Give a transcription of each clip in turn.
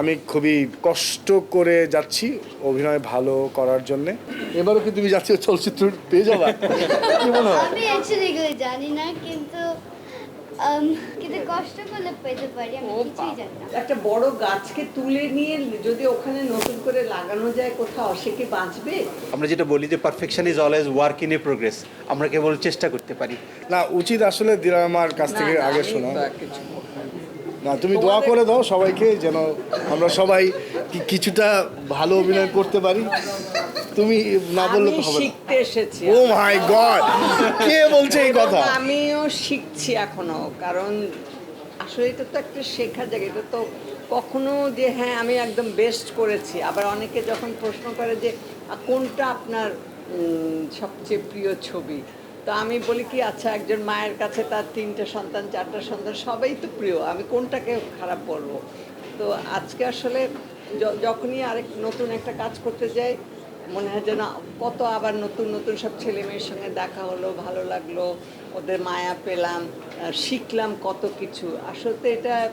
আমি খুবই কষ্ট করে যাচ্ছি অভিনয় ভালো করার জন্যে। এবারও কি তুমি জাতীয় চলচ্চিত্র পেয়ে যাবা? কি মনে হয়? আমি অ্যাকচুয়ালি এগুলো জানি না কিন্তু উম, কিন্তু কষ্ট করলে পেতে পারি আমি কিছুই জানি না। একটা বড় গাছকে তুলে নিয়ে যদি ওখানে নতুন করে লাগানো যায় কোথাও সে কি বাঁচবে? আমরা যেটা বলি যে perfection is always work in a progress আমরা কেবল চেষ্টা করতে পারি। না উচিত আসলে দিরামার কাছ থেকে আগে শোনা। কিছু না। তুমি দোয়া করে দাও সবাইকে যেন আমরা সবাই কিছুটা ভালো অভিনয় করতে পারি। তুমি না বললে তো হবে শিখতে এসেছি। ও মাই গড কে বলছে এই কথা? আমিও শিখছি এখনও কারণ আসলে এটা তো একটা শেখার জায়গা। এটা তো কখনো যে হ্যাঁ আমি একদম বেস্ট করেছি। আবার অনেকে যখন প্রশ্ন করে যে কোনটা আপনার সবচেয়ে প্রিয় ছবি? তো আমি বলি কি আচ্ছা একজন মায়ের কাছে তার তিনটে সন্তান, চারটা সন্তান, সবাই তো প্রিয়, আমি কোনটাকে খারাপ বলব? তো আজকে আসলে যখনই আরেক নতুন একটা কাজ করতে যাই, মনে হয় যেন কত আবার নতুন নতুন সব ছেলে মেয়ের সঙ্গে দেখা হলো, ভালো লাগল, ওদের মায়া পেলাম শিখলাম কত কিছু। আসলে এটা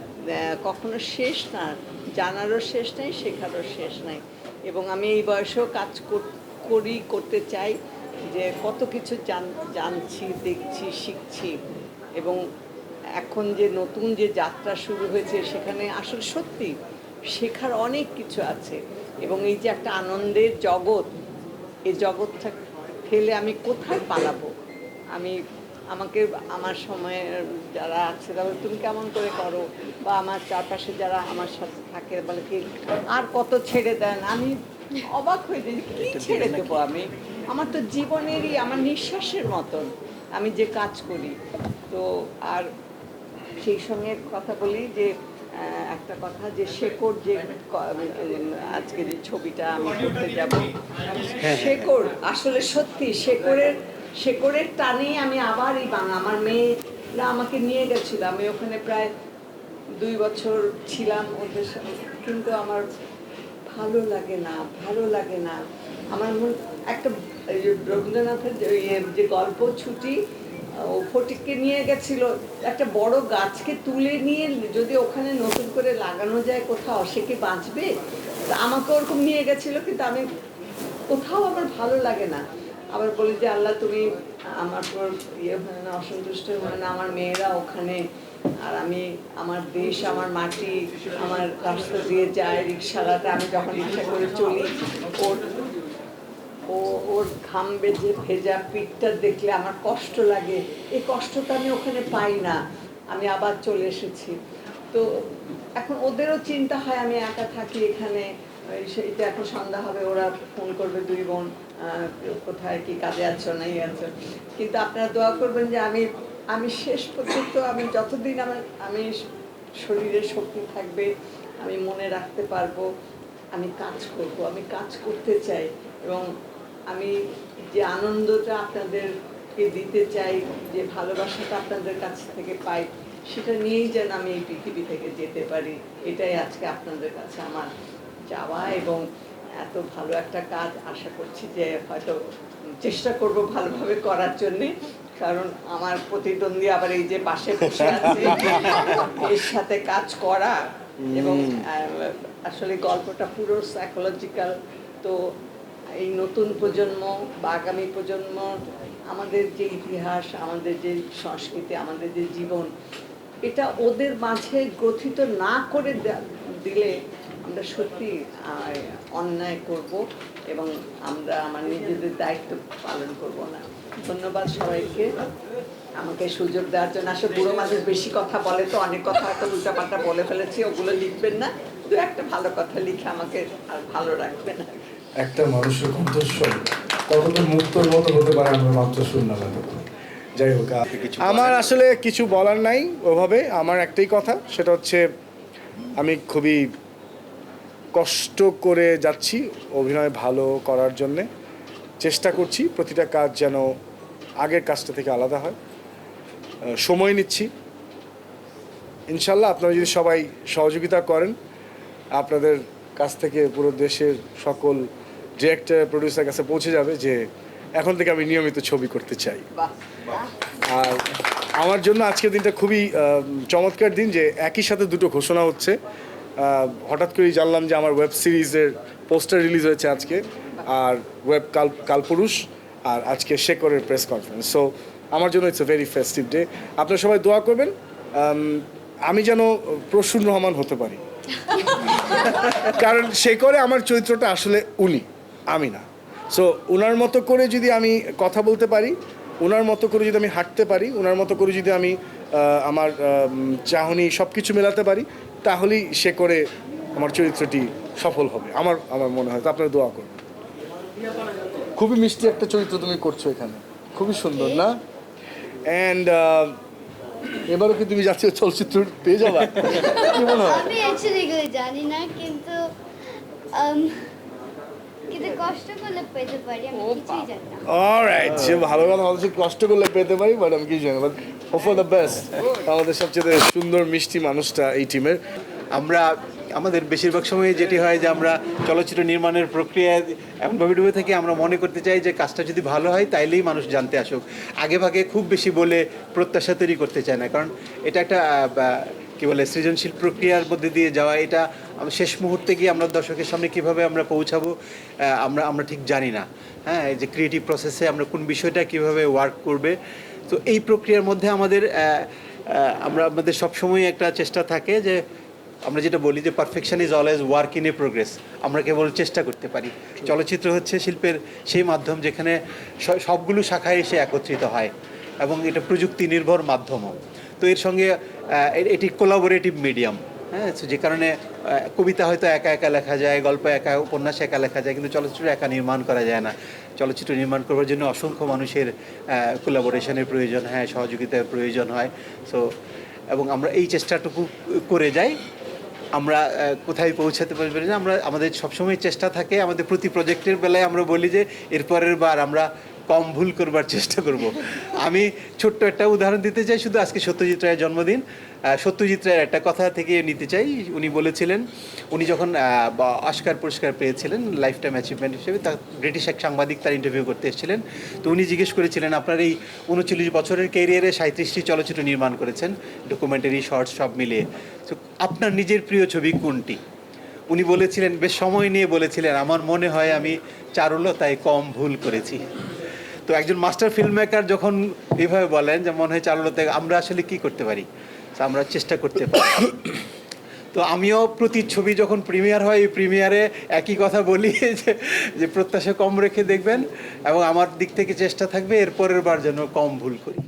কখনো শেষ না, জানারও শেষ নেই, শেখারও শেষ নাই। এবং আমি এই বয়সেও কাজ কর- করি, করতে চাই। যে কত কিছু জান- জানছি, দেখছি, শিখছি এবং এখন যে নতুন যে যাত্রা শুরু হয়েছে সেখানে আসলে সত্যি শেখার অনেক কিছু আছে এবং এই যে একটা আনন্দের জগৎ এই জগৎটা ফেলে আমি কোথায় পালাবো? আমি আমাকে আমার সময়ের যারা আছে তাহলে তুমি কেমন করে করো? বা আমার চারপাশে যারা আমার সাথে থাকে বলে কি আর কত ছেড়ে দেন? আমি অবাক হয়ে যাই কি ছেড়ে দেবো আমি? আমার তো জীবনেরই আমার নিঃশ্বাসের মতন আমি যে কাজ করি। তো আর সেই সঙ্গে কথা বলি যে একটা কথা যে শেকড় যে আজকে যে ছবিটা আমি করতে যাব শেকড় আসলে সত্যি শেকড়ের শেকড়ের টানেই আমি আবার এই বাংলা আমার মেয়েরা আমাকে নিয়ে গেছিল। আমি ওখানে প্রায় দুই বছর ছিলাম ওদের কিন্তু আমার ভালো লাগে না, ভালো লাগে না। আমার মন একটা রবীন্দ্রনাথের যে ইয়ে যে গল্প ছুটি ও ফটিককে নিয়ে গেছিল, একটা বড় গাছকে তুলে নিয়ে যদি ওখানে নতুন করে লাগানো যায় কোথাও, সে কি বাঁচবে? তা আমাকে ওরকম নিয়ে গেছিল, কিন্তু আমি কোথাও আমার ভালো লাগে না। আবার বলি যে, আল্লাহ তুমি আমার পর ইয়ে হয় না অসন্তুষ্ট হয় না আমার মেয়েরা ওখানে আর আমি আমার দেশ, আমার মাটি, আমার রাস্তা দিয়ে যায় রিক্সাওয়ালাটা, আমি যখন রিক্সা করে চলি, ওর, ও, ওর ঘাম বেজে ভেজা পিঠটা দেখলে আমার কষ্ট লাগে। এই কষ্টটা আমি ওখানে পাই না। আমি আবার চলে এসেছি। তো এখন ওদেরও চিন্তা হয় আমি একা থাকি এখানে। সেইটা এখন সন্ধ্যা হবে, ওরা ফোন করবে দুই বোন কোথায়, কি কাজে আছো, নাই আছো। কিন্তু আপনারা দোয়া করবেন যে আমি আমি শেষ পর্যন্ত, আমি যতদিন আমার, আমি শরীরে শক্তি থাকবে, আমি মনে রাখতে পারব, আমি কাজ করব, আমি কাজ করতে চাই এবং আমি যে আনন্দটা আপনাদেরকে দিতে চাই, যে ভালোবাসাটা আপনাদের কাছ থেকে পাই, সেটা নিয়েই যেন আমি এই পৃথিবী থেকে যেতে পারি, এটাই আজকে আপনাদের কাছে আমার যাওয়া এবং এত ভালো একটা কাজ আশা করছি যে হয়তো চেষ্টা করব ভালোভাবে করার জন্যে। কারণ আমার প্রতিদ্বন্দ্বী আবার এই যে পাশে বসে আছে এর সাথে কাজ করা এবং আসলে গল্পটা পুরো সাইকোলজিক্যাল তো এই নতুন প্রজন্ম বা আগামী প্রজন্ম আমাদের যে ইতিহাস আমাদের যে সংস্কৃতি আমাদের যে জীবন এটা ওদের মাঝে গ্রথিত না করে দিলে আমরা সত্যি অন্যায় করব এবং আমরা আমার নিজেদের দায়িত্ব পালন করব না। ধন্যবাদ সবাইকে। আমাকে সুযোগ দেওয়ার জন্য। আসলে বুড়ো মানুষ বেশি কথা বলে তো অনেক কথা হয়তো উল্টাপাল্টা বলে ফেলেছি ওগুলো লিখবেন না। দু একটা ভালো কথা লিখে আমাকে আর ভালো রাখবেন একটা মানুষের কণ্ঠস্বর কতটা মুক্তর মতো হতে পারে আমরা মাত্র শুনলাম যাই হোক আমার আসলে কিছু বলার নাই ওভাবে আমার একটাই কথা সেটা হচ্ছে আমি খুবই কষ্ট করে যাচ্ছি অভিনয় ভালো করার জন্যে। চেষ্টা করছি প্রতিটা কাজ যেন আগের কাজটা থেকে আলাদা হয়। সময় নিচ্ছি। ইনশাল্লাহ আপনারা যদি সবাই সহযোগিতা করেন আপনাদের কাছ থেকে পুরো দেশের সকল ডিরেক্টর প্রডিউসার কাছে পৌঁছে যাবে যে এখন থেকে আমি নিয়মিত ছবি করতে চাই। আর আমার জন্য আজকের দিনটা খুবই চমৎকার দিন যে একই সাথে দুটো ঘোষণা হচ্ছে। হঠাৎ করেই জানলাম যে আমার ওয়েব সিরিজের পোস্টার রিলিজ হয়েছে আজকে। আর ওয়েব কাল কালপুরুষ আর আজকে শেকরের প্রেস কনফারেন্স সো আমার জন্য it's a very festive day আপনারা সবাই দোয়া করবেন আমি যেন প্রসূন রহমান হতে পারি। কারণ সে করে আমার চরিত্রটা আসলে উনি আমি না। সো ওনার মতো করে যদি আমি কথা বলতে পারি ওনার মতো করে যদি আমি হাঁটতে পারি ওনার মতো করে যদি আমি আমার চাহনি সব কিছু মেলাতে পারি তাহলেই সে করে আমার চরিত্রটি সফল হবে। আমার আমার মনে হয় তো আপনারা দোয়া করুন খুবই মিষ্টি একটা চরিত্র তুমি করছ এখানে। খুবই সুন্দর না? অ্যান্ড এবারও কি তুমি জাতীয় চলচ্চিত্র পেয়ে যাবা? কি মনে হয়? আমি অ্যাকচুয়ালি জানি না কিন্তু কিন্তু কষ্ট করলে পেতে পারি আমি কিছুই জানি না। অলরাইট সে ভালো কথা বলছে কষ্ট করলে পেতে পারি বাট আমি কিছু জানি বাট ফর দ্য বেস্ট আমাদের সবচেয়ে সুন্দর মিষ্টি মানুষটা এই টিমের আমরা আমাদের বেশিরভাগ সময় যেটি হয় যে আমরা চলচ্চিত্র নির্মাণের প্রক্রিয়ায় এমনভাবে ডুবে থাকি, আমরা মনে করতে চাই যে কাজটা যদি ভালো হয় তাইলেই মানুষ জানতে আসুক। আগে ভাগে খুব বেশি বলে প্রত্যাশা তৈরি করতে চায় না, কারণ এটা একটা কি বলে, সৃজনশীল প্রক্রিয়ার মধ্যে দিয়ে যাওয়া, এটা শেষ মুহূর্তে গিয়ে আমরা দর্শকের সামনে কীভাবে আমরা পৌঁছাবো আমরা আমরা ঠিক জানি না। হ্যাঁ যে ক্রিয়েটিভ প্রসেসে আমরা কোন বিষয়টা কীভাবে ওয়ার্ক করবে। তো এই প্রক্রিয়ার মধ্যে আমাদের আমরা, আমাদের সবসময় একটা চেষ্টা থাকে যে আমরা যেটা বলি যে perfection is always work in a progress আমরা কেবল চেষ্টা করতে পারি। চলচ্চিত্র হচ্ছে শিল্পের সেই মাধ্যম যেখানে সবগুলো শাখায় এসে একত্রিত হয় এবং এটা প্রযুক্তি নির্ভর মাধ্যমও। তো এর সঙ্গে এটি কোলাবোরেটিভ মিডিয়াম হ্যাঁ যে কারণে কবিতা হয়তো একা একা লেখা যায় গল্প একা উপন্যাস একা লেখা যায় কিন্তু চলচ্চিত্র একা নির্মাণ করা যায় না। চলচ্চিত্র নির্মাণ করবার জন্য অসংখ্য মানুষের কোলাবোরেশনের প্রয়োজন হয় সহযোগিতার প্রয়োজন হয়। সো এবং আমরা এই চেষ্টাটুকু করে যাই। আমরা কোথায় পৌঁছাতে পারব না, আমরা, আমাদের সবসময় চেষ্টা থাকে, আমাদের প্রতি প্রজেক্টের বেলায় আমরা বলি যে, এরপরের বার আমরা কম ভুল করবার চেষ্টা করব। আমি ছোট্ট একটা উদাহরণ দিতে চাই, শুধু আজকে সত্যজিৎ রায়ের জন্মদিন। সত্যজিৎ রায়ের একটা কথা থেকে নিতে চাই। উনি বলেছিলেন, উনি যখন অস্কার পুরস্কার পেয়েছিলেন লাইফ টাইম অ্যাচিভমেন্ট হিসেবে, তা ব্রিটিশ এক সাংবাদিক তার ইন্টারভিউ করতে এসেছিলেন। তো উনি জিজ্ঞেস করেছিলেন, আপনার এই উনচল্লিশ বছরের কেরিয়ারে সাঁত্রিশটি চলচ্চিত্র নির্মাণ করেছেন? ডকুমেন্টারি শর্টস সব মিলিয়ে। তো আপনার নিজের প্রিয় ছবি কোনটি? উনি বলেছিলেন, বেশ সময় নিয়ে বলেছিলেন, আমার মনে হয় আমি চারুলতায় কম ভুল করেছি। তো একজন মাস্টার ফিল্ম মেকার যখন এইভাবে বলেন যে মনে হয় চারুলতায় আমরা আসলে কি করতে পারি? আমরা চেষ্টা করতে পারি। তো আমিও প্রতি ছবি যখন প্রিমিয়ার হয়, এই প্রিমিয়ারে একই কথা বলি যে যে প্রত্যাশা কম রেখে দেখবেন এবং আমার দিক থেকে চেষ্টা থাকবে এরপরের বার যেন কম ভুল করি।